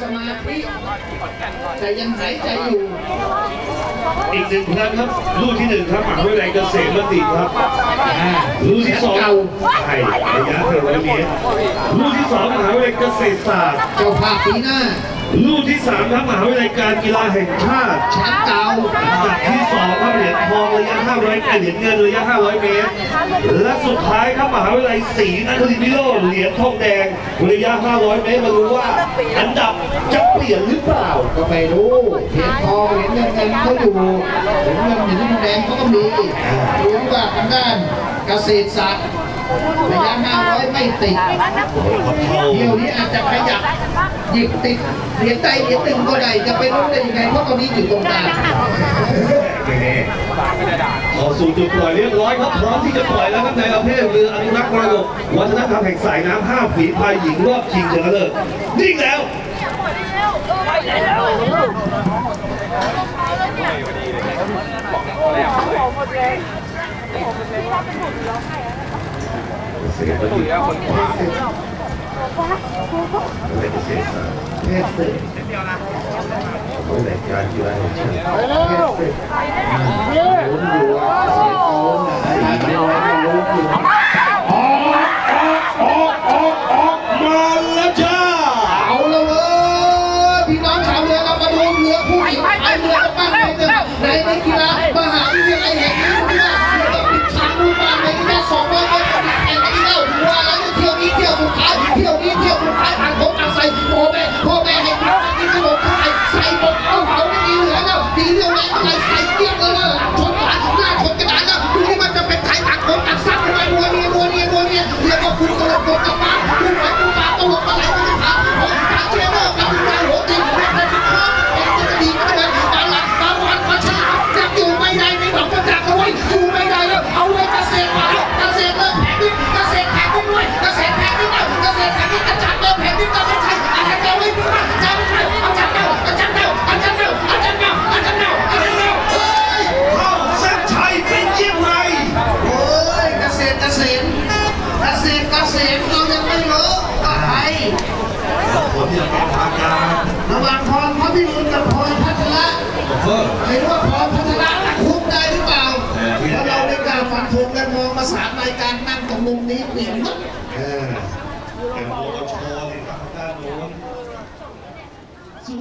สมาธิแต่ยังหายใจอยู่ อีกหนึ่งครั้งครับลูกที่หนึ่งครับมหาวิทยาลัยเกษตรบัณฑิตครับอ่าลูกที่สองเก่าใช่ระยะเท่าร้อยเมตรลูกที่สองมหาวิทยาลัยเกษตรศาสตร์เจ้าภาพปีหน้าลูกที่สามครับมหาวิทยาลัยการกีฬาแห่งชาติแชมป์เก่าอันดับที่สองครับเหรียญทองระยะ เหรียญเงินระยะ 500 เมตร และสุดท้ายครับมหาวิทยาลัยศรีนครินทร์วิโรจน์เหรียญทองแดงระยะ 500 เมตรมารู้ว่า อันดับจะเปลี่ยนหรือเปล่า ก็ไม่รู้เหรียญทองเหรียญเงินเงินเขาอยู่เหรียญเงินเหรียญทองแดงเขาก็มีรู้ว่าทางด้านเกษตรศาสตร์ระยะ 500 ไม่ติดเที่ยวนี้อาจจะขยับหยิบติดเหรียญใดเหรียญหนึ่งก็ได้จะไปรู้ได้ยังไงเพราะตอนนี้อยู่ตรงกลาง ไม่แน่พอสู่จุดปล่อยเรียบร้อยครับพร้อมที่จะปล่อยแล้วครับในประเภทเรืออนุรักษ์มรดกวัฒนธรรมแห่งสายน้ำห้าฝีพายหญิงรอบชิงชนะเลิศนิ่งแล้วเสียงก็ดีอะไรเกษตรศาสตร์เพศศึ ของแหล่งการกีฬาแห่งชาติ เรีย เพิ่มไม่รู้ว่าพรพัชระคุมได้หรือเปล่าเพราะเราไม่กล้าฟันธงกันมองมาสามรายการนั่งตรงมุมนี้เปลี่ยนหมด